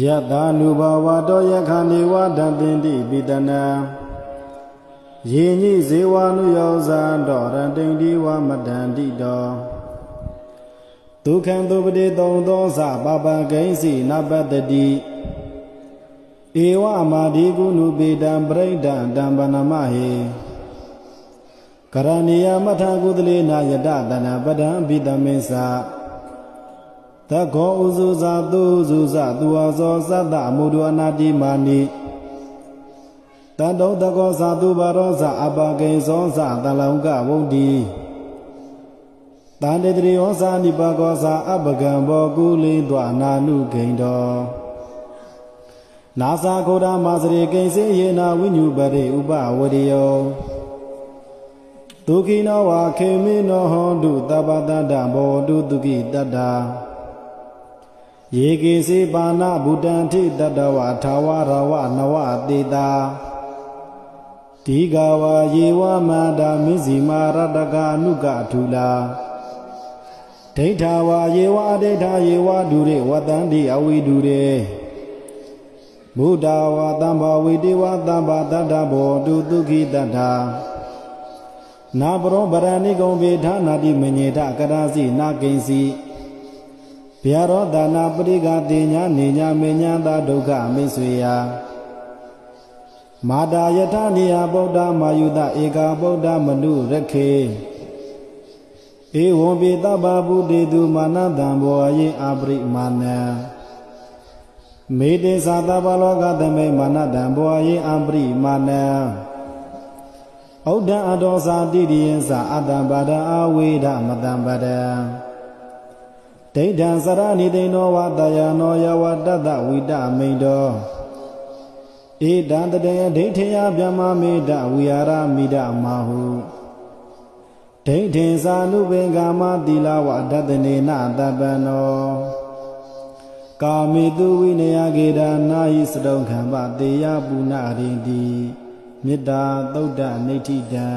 ယတာနုဘဝတောယခဏေဝတံတင်တိပိတနာယေညိဇေဝနုယောဇာတောရတိန်ဒီဝမတန္တိတောဒုက္ခံသုပတိသုံသောသပပဂိဉ္စီနပတ္တိဧဝမာဒီကုနုပေတံပရိဒံတံပနမဟေကရဏီယမထကုသလေနာယတတနာပဒံပိတမေသ တခောဥစုဇာသူစုဇသူဝဇောသတ္တအမှုဒုအနာတိမာနိတတောတကောဇာသူဘာရောဇအပကိဉ္စောဇတလောင်ကဝုဒ္ဓီတန်တေတရိယောဇာနိပကောဇာအပကံဘောကုလိတွအနာနုဂိဏ္တောနာသာခိုဒမာစရေကိဉ္စေယေနာဝိညုပရိဥပဝရိယောဒုခိနောဝါခေမိနောဟောတုတပ္ပတတ္တဘောတုဒုခိတတ္တာ ယေကေစေပါဏဗုတံထိတတ္တဝထာဝရဝနဝတေတာဒီဃဝါယေဝမန္တာမိဇိမာရတကအနုကထူလာဒိဋ္ဌာဝါယေဝအဒိဋ္ဌာယေဝဒုရေဝတန္တိအဝိဒုရေဘုဒ္ဓဝါတံဘာဝိတေဝတံဘာတတ္တဘောတုဒုခိတတ္ထာနာပရောဗရဏိကုံဘေဌာနာတိမညေတကရာစီနာကိဉ္စီ ဗျာရောဒါနာပရိကတိညာနေညာမေညာသာဒုက္ခမိတ်ဆွေယမာတာယထနိယဗုဒ္ဓမာယုတဧကာဗုဒ္ဓမနုရခေဧဝံပိတဗ္ဗဗုတေတုမာနတံဘောယေအပရိမာနံမေတေသာတဘလောကသမိမာနတံဘောယေအပရိမာနံဩဒ္ဒအတောသာတိရိယံသာအတ္တပါဒအာဝေဒမတံပဒံ ဒိဋ္ဌံစရဏိတိနောဝတယနောယဝတတ္တဝိတမိန်တောဧတံတတေဒိဋ္ဌယဗျမမေတဝိဟာရမိဒမာဟုဒိဋ္ဌိသာနုပင်ကာမတိလဝဒတနေနတပ္ပနောကာမေတုဝိနယကေဒနာဟိစတုံခံပတေယပုဏ္ဏရိတိမေတ္တာသုဒ္ဓနိဋ္ဌိတံ